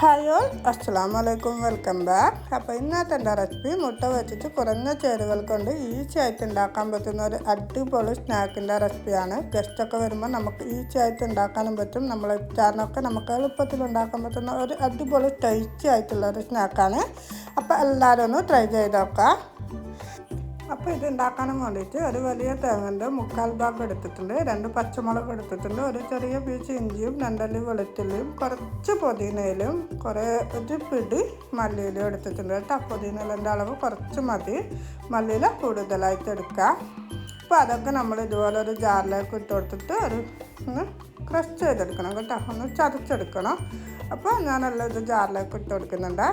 Hi all അസ്സാം വലൈക്കും welcome back അപ്പോൾ ഇന്നത്തെ എന്റെ റെസിപ്പി മുട്ട വെച്ചിട്ട് കുറഞ്ഞ ചേരുവകൾ കൊണ്ട് ഈസി ആയിട്ട് ഉണ്ടാക്കാൻ പറ്റുന്ന ഒരു അടിപൊളി സ്നാക്കിന്റെ റെസിപ്പിയാണ് ഗസ്റ്റൊക്കെ വരുമ്പോൾ നമുക്ക് ഈസി ആയിട്ട് ഉണ്ടാക്കാനും പറ്റും. നമ്മളെ ഉച്ചാറിനൊക്കെ നമുക്ക് എളുപ്പത്തിൽ ഉണ്ടാക്കാൻ പറ്റുന്ന ഒരു അടിപൊളി ടേസ്റ്റി ആയിട്ടുള്ള ഒരു സ്നാക്കാണ് അപ്പോൾ എല്ലാവരും ഒന്ന് ട്രൈ ചെയ്ത് നോക്കാം. അപ്പോൾ ഇത് ഉണ്ടാക്കാനും വേണ്ടിയിട്ട് ഒരു വലിയ തേങ്ങന്റെ മുക്കാൽ ഭാഗം എടുത്തിട്ടുണ്ട് രണ്ട് പച്ചമുളക് എടുത്തിട്ടുണ്ട് ഒരു ചെറിയ പീച്ച് ഇഞ്ചിയും രണ്ടല്ലി വെളുത്തുള്ളിയും കുറച്ച് പുതിനയിലും കുറേ ഒരു പിടി മല്ലിയിലും എടുത്തിട്ടുണ്ട് കേട്ടോ. പുതിനയിലിന്റെ അളവ് കുറച്ച് മതി. മല്ലിയില കൂടുതലായിട്ട് എടുക്കുക. അപ്പോൾ അതൊക്കെ നമ്മൾ ഇതുപോലെ ഒരു ജാറിലേക്ക് ഇട്ട് കൊടുത്തിട്ട് ഒരു ഒന്ന് ക്രഷ് ചെയ്തെടുക്കണം കേട്ടോ. ഒന്ന് ചതച്ചെടുക്കണം. അപ്പോൾ ഞാനെല്ലാം ഇത് ജാറിലേക്ക് ഇട്ട് കൊടുക്കുന്നുണ്ട്.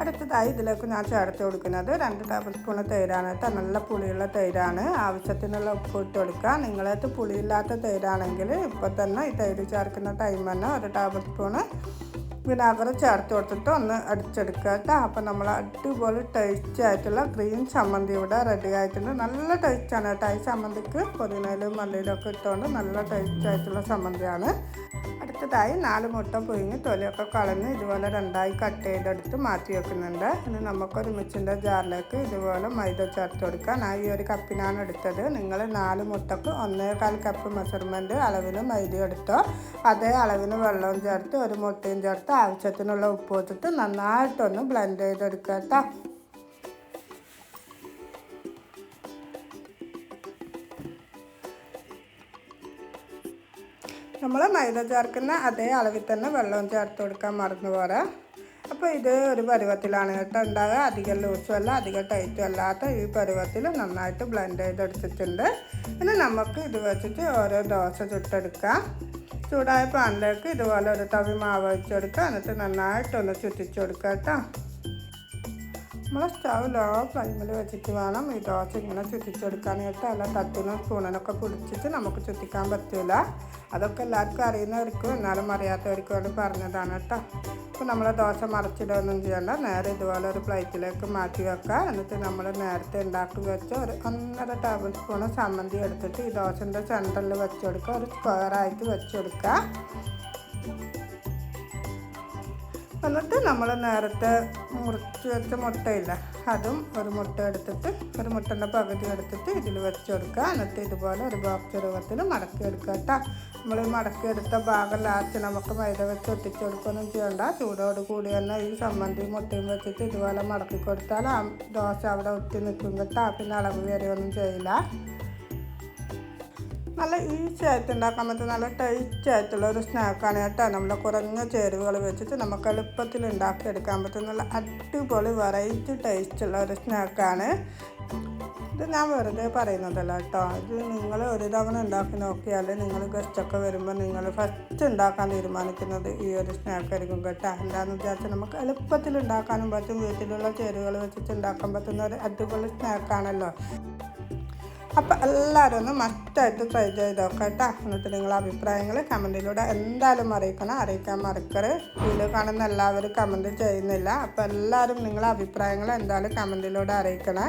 അടുത്തതായി ഇതിലേക്ക് ഞാൻ ചേർത്ത് കൊടുക്കുന്നത് രണ്ട് ടേബിൾ സ്പൂൺ തൈരാണ്. കേട്ടോ നല്ല പുളിയുള്ള തൈരാണ്. ആവശ്യത്തിനുള്ള ഉപ്പ് ഇട്ട് കൊടുക്കുക. നിങ്ങളത് പുളിയില്ലാത്ത തൈരാണെങ്കിൽ ഇപ്പോൾ തന്നെ ഈ തൈര് ചേർക്കുന്ന ടൈം തന്നെ ഒരു ടേബിൾ സ്പൂണ് വിനാഗർ ചേർത്ത് കൊടുത്തിട്ട് ഒന്ന് അടിച്ചെടുക്കുക കേട്ടോ അപ്പോൾ നമ്മൾ അടിപൊളി ടേസ്റ്റി ആയിട്ടുള്ള ഗ്രീൻ ചമ്മന്തി ഇവിടെ റെഡി ആയിട്ടുണ്ട്. നല്ല ടേസ്റ്റാണ് കേട്ടോ ഈ ചമ്മന്തിക്ക് പുതിനയിലും മല്ലിയിലും ഒക്കെ ഇട്ടുകൊണ്ട് നല്ല ടേസ്റ്റ് ആയിട്ടുള്ള ചമ്മന്തിയാണ്. അടുത്തതായി നാല് മുട്ട പുഴുങ്ങി തൊലിയൊക്കെ കളഞ്ഞ് ഇതുപോലെ രണ്ടായി കട്ട് ചെയ്തെടുത്ത് മാറ്റി വെക്കുന്നുണ്ട്. ഇനി നമുക്കൊരു മിക്സിന്റെ ജാറിലേക്ക് ഇതുപോലെ മൈദ ചേർത്ത് കൊടുക്കാം. ഞാൻ ഈ ഒരു കപ്പിനാണ് എടുത്തത്. നിങ്ങൾ നാല് മുട്ടക്ക് ഒന്നേകാൽ കപ്പ് മെഷർമെന്റ് അളവിന് മൈദ എടുത്തോ അതേ അളവിന് വെള്ളവും ചേർത്ത് ഒരു മുട്ടയും ചേർത്ത് ആവശ്യത്തിനുള്ള ഉപ്പ് വെച്ചിട്ട് നന്നായിട്ടൊന്ന് ബ്ലെൻഡ് ചെയ്തെടുക്കാം കേട്ടോ. നമ്മൾ മൈദ ചേർക്കുന്ന അതേ അളവിൽ തന്നെ വെള്ളവും ചേർത്ത് കൊടുക്കാൻ മറന്നു പോരാ. അപ്പോൾ ഇത് ഒരു പരുവത്തിലാണ് കേട്ടോ ഉണ്ടാകുക അധികം ലൂസും അല്ല അധികം ടൈറ്റും അല്ലാത്ത ഈ പരുവത്തിൽ നന്നായിട്ട് ബ്ലെൻഡ് ചെയ്തെടുത്തിട്ടുണ്ട്. ഇനി നമുക്ക് ഇത് വെച്ചിട്ട് ഓരോ ദോശ ചുട്ടെടുക്കാം. ചൂടായ പാനിലേക്ക് ഇതുപോലെ ഒരു തവി മാവ് വെച്ചെടുക്കുക എന്നിട്ട് നന്നായിട്ടൊന്ന് ചുറ്റിച്ചു കൊടുക്കാം കേട്ടോ. നമ്മൾ സ്റ്റവ് ലോ ഫ്ലെയിമിൽ വെച്ചിട്ട് വേണം ഈ ദോശ ഇങ്ങനെ ചുറ്റിച്ചെടുക്കാനായിട്ട് അല്ല തട്ടിനും സ്പൂണിനൊക്കെ പിടിച്ചിട്ട് നമുക്ക് ചുറ്റിക്കാൻ പറ്റില്ല അതൊക്കെ എല്ലാവർക്കും അറിയുന്നവർക്കും എന്നാലും അറിയാത്തവർക്കും വേണ്ടി പറഞ്ഞതാണ് കേട്ടോ. അപ്പോൾ നമ്മൾ ദോശ മറിച്ചിടുകയൊന്നും ചെയ്യണ്ട. നേരെ ഇതുപോലെ ഒരു പ്ലേറ്റിലേക്ക് മാറ്റി വെക്കുക. എന്നിട്ട് നമ്മൾ നേരത്തെ ഉണ്ടാക്കി വെച്ച ഒരു ഒന്നര ടേബിൾ സ്പൂണ് ചമ്മന്തി എടുത്തിട്ട് ഈ ദോശന്റെ സെന്ററിൽ വെച്ചെടുക്കുക ഒരു സ്ക്വയറായിട്ട് വെച്ച് കൊടുക്കുക. എന്നിട്ട് നമ്മൾ നേരത്തെ മുറിച്ച് വെച്ച മുട്ടയില്ല അതും ഒരു മുട്ട എടുത്തിട്ട് ഒരു മുട്ടന്റെ പകുതി എടുത്തിട്ട് ഇതിൽ വെച്ച് കൊടുക്കുക. എന്നിട്ട് ഇതുപോലെ ഒരു ബോക്സ് രൂപത്തിൽ മടക്കി എടുക്കുക കേട്ടോ. നമ്മൾ മടക്കി എടുത്ത ഭാഗം ലാസ്റ്റ് നമുക്ക് മൈദ വെച്ച് ഒട്ടിച്ച് കൊടുക്കുകയൊന്നും ചെയ്യണ്ട. ചൂടോട് കൂടി തന്നെ ഈ ചമ്മന്തി മുട്ടയും വെച്ചിട്ട് ഇതുപോലെ മടക്കി കൊടുത്താൽ ആ ദോശ അവിടെ ഒട്ടി നിൽക്കും കേട്ടോ. പിന്നെ അളവ് വരികയൊന്നും ചെയ്യില്ല. നല്ല ഈസി ആയിട്ട് ഉണ്ടാക്കാൻ പറ്റുന്ന നല്ല ടൈറ്റ് ആയിട്ടുള്ള ഒരു സ്നാക്കാണ് കേട്ടോ. നമ്മൾ കുറഞ്ഞ ചേരുവകൾ വെച്ചിട്ട് നമുക്ക് എളുപ്പത്തിൽ ഉണ്ടാക്കിയെടുക്കാൻ പറ്റും. നല്ല അടിപൊളി വെറൈറ്റി ടേസ്റ്റുള്ള ഒരു സ്നാക്കാണ് ഇത് ഞാൻ വെറുതെ പറയുന്നതല്ല കേട്ടോ. ഇത് നിങ്ങൾ ഒരു തവണ ഉണ്ടാക്കി നോക്കിയാൽ നിങ്ങൾ ഗസ്റ്റൊക്കെ വരുമ്പോൾ നിങ്ങൾ ഫസ്റ്റ് ഉണ്ടാക്കാൻ തീരുമാനിക്കുന്നത് ഈ ഒരു സ്നാക്കായിരിക്കും കേട്ടോ. എന്താണെന്ന് വിചാരിച്ചാൽ നമുക്ക് എളുപ്പത്തിൽ ഉണ്ടാക്കാനും പറ്റും. വീട്ടിലുള്ള ചേരുവകൾ വെച്ചിട്ട് ഉണ്ടാക്കാൻ പറ്റുന്ന ഒരു അടിപൊളി സ്നാക്കാണല്ലോ അപ്പോൾ എല്ലാവരും ഒന്ന് മസ്റ്റായിട്ട് ട്രൈ ചെയ്ത് നോക്കാം കേട്ടോ. എന്നിട്ട് നിങ്ങളുടെ അഭിപ്രായങ്ങൾ കമന്റിലൂടെ എന്തായാലും അറിയിക്കണം. അറിയിക്കാൻ മറക്കരുത്. വീഡിയോ കാണുന്ന എല്ലാവരും കമന്റ് ചെയ്യുന്നില്ല. അപ്പോൾ എല്ലാവരും നിങ്ങളുടെ അഭിപ്രായങ്ങൾ എന്തായാലും കമന്റിലൂടെ അറിയിക്കണേ.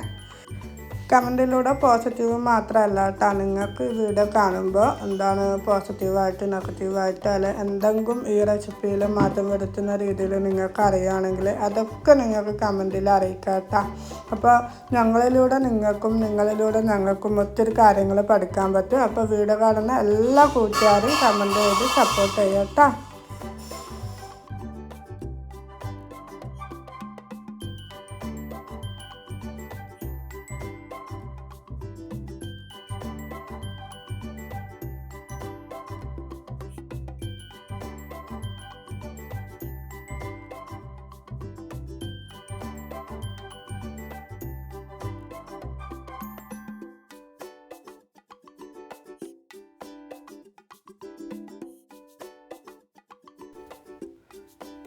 കമന്റിലൂടെ പോസിറ്റീവ് മാത്രമല്ല കേട്ടോ നിങ്ങൾക്ക് ഈ വീഡിയോ കാണുമ്പോൾ എന്താണ് പോസിറ്റീവായിട്ട് നെഗറ്റീവായിട്ട് അല്ലെ എന്തെങ്കിലും ഈ റെസിപ്പിയിൽ മാറ്റം വരുത്തുന്ന രീതിയിൽ നിങ്ങൾക്ക് അറിയുകയാണെങ്കിൽ അതൊക്കെ നിങ്ങൾക്ക് കമന്റിൽ അറിയിക്കാം കേട്ടോ. അപ്പോൾ ഞങ്ങളിലൂടെ നിങ്ങൾക്കും നിങ്ങളിലൂടെ ഞങ്ങൾക്കും ഒത്തിരി കാര്യങ്ങൾ പഠിക്കാൻ പറ്റും. അപ്പോൾ വീഡിയോ കാണുന്ന എല്ലാ കൂട്ടുകാരും കമന്റ് ചെയ്ത് സപ്പോർട്ട് ചെയ്യാം കേട്ടോ.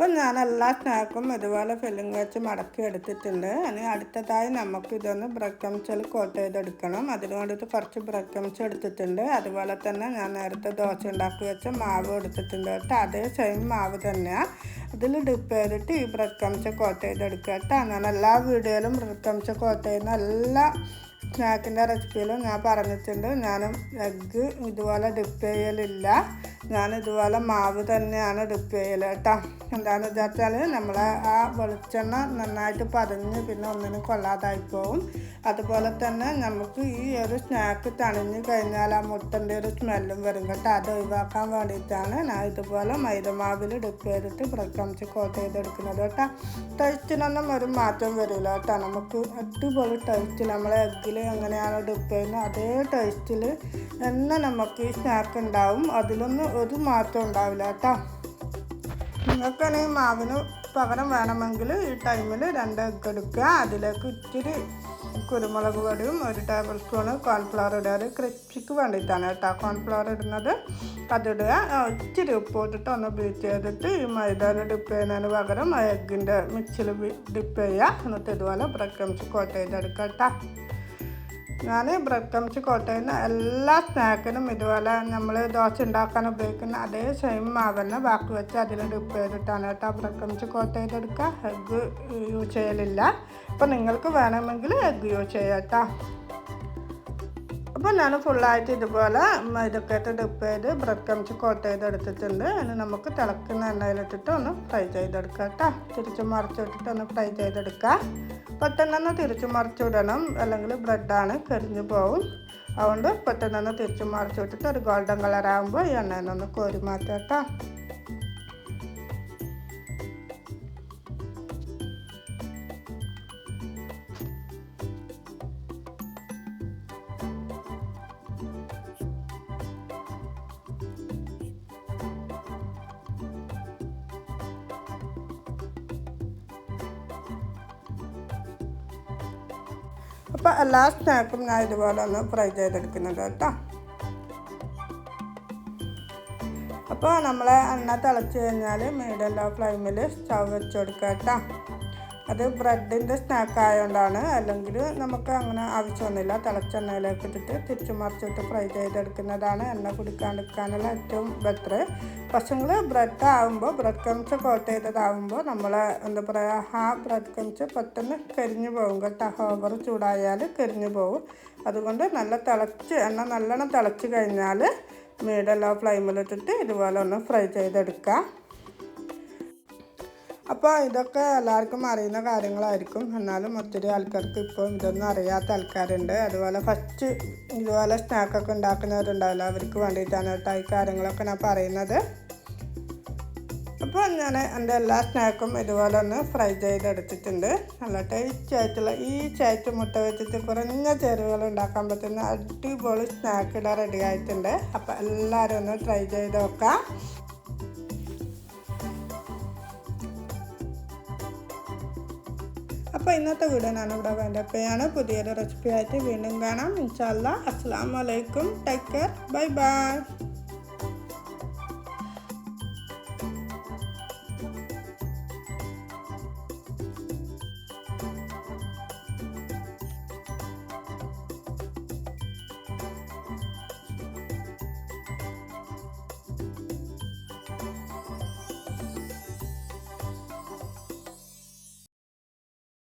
ഇപ്പം ഞാൻ എല്ലാ സ്നാക്കും ഇതുപോലെ ഫില്ലിങ് വെച്ച് മടക്കി എടുത്തിട്ടുണ്ട്. ഇനി അടുത്തതായി നമുക്ക് ഇതൊന്ന് ബ്രക്കംസിൽ കോട്ട് ചെയ്തെടുക്കണം. അതിന് വേണ്ടിയിട്ട് കുറച്ച് ബ്രക്കംസ് എടുത്തിട്ടുണ്ട്. അതുപോലെ തന്നെ ഞാൻ നേരത്തെ ദോശ ഉണ്ടാക്കി വെച്ച മാവ് എടുത്തിട്ടുണ്ട് കേട്ടോ. അതേ സെയിം മാവ് തന്നെയാണ് ഇതിൽ ഡിപ്പ് ചെയ്തിട്ട് ഈ ബ്രക്കംസ് കോട്ട് ചെയ്തെടുക്കുക കേട്ടോ. ഞാൻ എല്ലാ വീഡിയോയിലും ബ്രക്കംസ് കോട്ട് ചെയ്യുന്ന എല്ലാ സ്നാക്കിന്റെ റെസിപ്പിയിലും ഞാൻ പറഞ്ഞിട്ടുണ്ട്. ഞാനും എഗ്ഗ് ഇതുപോലെ ഡിപ്പ് ചെയ്യലില്ല. ഞാൻ ഇതുപോലെ മാവ് തന്നെയാണ് ഡിപ്പ് കേട്ടോ. എന്താണെന്ന് വെച്ചാൽ നമ്മൾ ആ വെളിച്ചെണ്ണ നന്നായിട്ട് പതഞ്ഞ് പിന്നെ ഒന്നിനും കൊള്ളാതായി പോകും അതുപോലെ തന്നെ നമുക്ക് ഈ ഒരു സ്നാക്ക് തണിഞ്ഞ് കഴിഞ്ഞാൽ ആ മുട്ടന്റെ ഒരു സ്മെല്ലും വരും കേട്ടോ. അത് ഒഴിവാക്കാൻ വേണ്ടിയിട്ടാണ് ഞാൻ ഇതുപോലെ മൈദമാവിൽ ഡിപ്പ് ചെയ്തിട്ട് ബ്രെഡ് കോട്ട് ചെയ്തെടുക്കുന്നത് കേട്ടോ. ടേസ്റ്റിനൊന്നും ഒരു മാറ്റം വരില്ല കേട്ടോ. നമുക്ക് അടിപൊളി ടേസ്റ്റ് നമ്മളെ എഗ്ഗിൽ എങ്ങനെയാണ് ഡിപ്പ് ചെയ്യുന്നത് അതേ ടേസ്റ്റിൽ തന്നെ നമുക്ക് ഈ സ്നാക്ക് ഉണ്ടാവും. അതിലൊന്നും ഒരു മാറ്റം ഉണ്ടാവില്ല കേട്ടോ. നിങ്ങൾക്കാണെങ്കിൽ മാവിന് പകരം വേണമെങ്കിൽ ഈ ടൈമിൽ രണ്ട് എഗ്ഗ് എടുക്കുക. അതിലേക്ക് ഇച്ചിരി കുരുമുളക് പൊടിയും ഒരു ടേബിൾ സ്പൂൺ കോൺഫ്ലവർ ഇടുക അത് ക്രിസ്പിക്ക് വേണ്ടിയിട്ടാണ് കേട്ടോ കോൺഫ്ലവർ ഇടുന്നത്. അതിടുക. ഇച്ചിരി ഉപ്പ് ഇട്ടിട്ട് ഒന്ന് ബീറ്റ് ചെയ്തിട്ട് ഈ മൈദാന ഡിപ്പ് ചെയ്യുന്നതിന് പകരം എഗ്ഗിന്റെ മിക്സിൽ ഡിപ്പ് ചെയ്യുക. എന്നിട്ട് ഇതുപോലെ ബ്രെഡ് ക്രംസ് കോട്ട് ചെയ്തെടുക്കുക കേട്ടോ. ഞാൻ ബ്രെഡ് ക്രംസ് കോട്ട് ചെയ്യുന്ന എല്ലാ സ്നാക്കിനും ഇതുപോലെ നമ്മൾ ദോശ ഉണ്ടാക്കാൻ ഉപയോഗിക്കുന്ന അതേ സെയിം മാവന്നെ ബാക്കി വെച്ച് അതിൽ ഡിപ്പ് ചെയ്തിട്ടാണ് കേട്ടോ. ബ്രെഡ് ക്രംസ് കോട്ട് ചെയ്തെടുക്കുക. എഗ്ഗ് യൂസ് ചെയ്യലില്ല. അപ്പോൾ നിങ്ങൾക്ക് വേണമെങ്കിൽ എഗ്ഗ് യൂസ് ചെയ്യാം കേട്ടോ. അപ്പോൾ ഞാൻ ഫുള്ളായിട്ട് ഇതുപോലെ ഇതൊക്കെ ആയിട്ട് ഡിപ്പ് ചെയ്ത് ബ്രെഡ് ക്രംസ് കോട്ട് ചെയ്തെടുത്തിട്ടുണ്ട് ഇനി നമുക്ക് തിളക്കുന്ന എണ്ണയിലിട്ടിട്ട് ഒന്ന് ഫ്രൈ ചെയ്തെടുക്കാം കേട്ടോ. തിരിച്ചു മറിച്ച് വിട്ടിട്ട് ഒന്ന് ഫ്രൈ ചെയ്തെടുക്കുക പെട്ടെന്നൊന്ന് തിരിച്ചു മറിച്ച് വിടണം അല്ലെങ്കിൽ ബ്രെഡാണ് കരിഞ്ഞു പോവും. അതുകൊണ്ട് പെട്ടെന്ന് മറിച്ച് വിട്ടിട്ട് ഒരു ഗോൾഡൻ കളർ ആകുമ്പോൾ ഈ എണ്ണയിൽ നിന്ന് കോരി മാറ്റാം കേട്ടോ. അപ്പോൾ എല്ലാ സ്നാക്കും ഞാൻ ഇതുപോലെ ഒന്ന് ഫ്രൈ ചെയ്തെടുക്കുന്നുണ്ട് കേട്ടോ. അപ്പോൾ നമ്മളെ എണ്ണ തിളച്ച് കഴിഞ്ഞാൽ മീഡിയം ലോ ഫ്ലെയിമിൽ സ്റ്റവ് വെച്ച് കൊടുക്കുക കേട്ടോ. അത് ബ്രെഡിന്റെ സ്നാക്ക് ആയതുകൊണ്ടാണ് അല്ലെങ്കിൽ നമുക്ക് അങ്ങനെ ആവശ്യമൊന്നുമില്ല. തിളച്ചെണ്ണയിലേക്ക് ഇട്ടിട്ട് തിരിച്ചു മറിച്ചിട്ട് ഫ്രൈ ചെയ്തെടുക്കുന്നതാണ് എണ്ണ കുടിക്കാണ്ടിരിക്കാനുള്ള ഏറ്റവും ബെറ്റർ പക്ഷേങ്കിൽ ബ്രെഡ് ആകുമ്പോൾ ബ്രെഡ് ക്രംസ് കോട്ട് ചെയ്തതാകുമ്പോൾ നമ്മൾ എന്താ പറയുക ആ ബ്രെഡ് ക്രംസ് പെട്ടെന്ന് കരിഞ്ഞു പോകും കേട്ടോ. ഓവർ ചൂടായാൽ കരിഞ്ഞു പോകും അതുകൊണ്ട് നല്ല തിളച്ച് എണ്ണ നല്ലോണം തിളച്ച് കഴിഞ്ഞാൽ മീഡിയം ലോ ഫ്ലെയിമിലിട്ടിട്ട് ഇതുപോലെ ഒന്ന് ഫ്രൈ ചെയ്തെടുക്കുക അപ്പോൾ ഇതൊക്കെ എല്ലാവർക്കും അറിയുന്ന കാര്യങ്ങളായിരിക്കും. എന്നാലും ഒത്തിരി ആൾക്കാർക്ക് ഇപ്പോൾ ഇതൊന്നും അറിയാത്ത ആൾക്കാരുണ്ട്. അതുപോലെ ഫസ്റ്റ് ഇതുപോലെ സ്നാക്കൊക്കെ ഉണ്ടാക്കുന്നവരുണ്ടാവില്ല. അവർക്ക് വേണ്ടിയിട്ടാണ് കേട്ടോ ഈ കാര്യങ്ങളൊക്കെ ഞാൻ പറയുന്നത്. അപ്പോൾ ഞാൻ എന്റെ എല്ലാ സ്നാക്കും ഇതുപോലെ ഒന്ന് ഫ്രൈ ചെയ്തെടുത്തിട്ടുണ്ട്. നല്ല ടേസ്റ്റ് ആയിട്ടുള്ള ഈ ചേറ്റ് മുട്ട വെച്ചിട്ട് കുറഞ്ഞ ചേരുവകൾ ഉണ്ടാക്കാൻ പറ്റുന്ന അടിപൊളി സ്നാക്ക് ഇവിടെ റെഡി ആയിട്ടുണ്ട്. അപ്പോൾ എല്ലാവരും ഒന്ന് ട്രൈ ചെയ്ത് നോക്കാം. അപ്പോൾ ഇന്നത്തെ വീഡിയോ ഞാൻ ഇവിടെ വേണ്ടപ്പോഴാണ് പുതിയൊരു റെസിപ്പിയായിട്ട് വീണ്ടും കാണാം. ഇൻഷാല്ല അസ്സാം വലൈക്കും ടേക്ക് കെയർ ബൈ ബൈ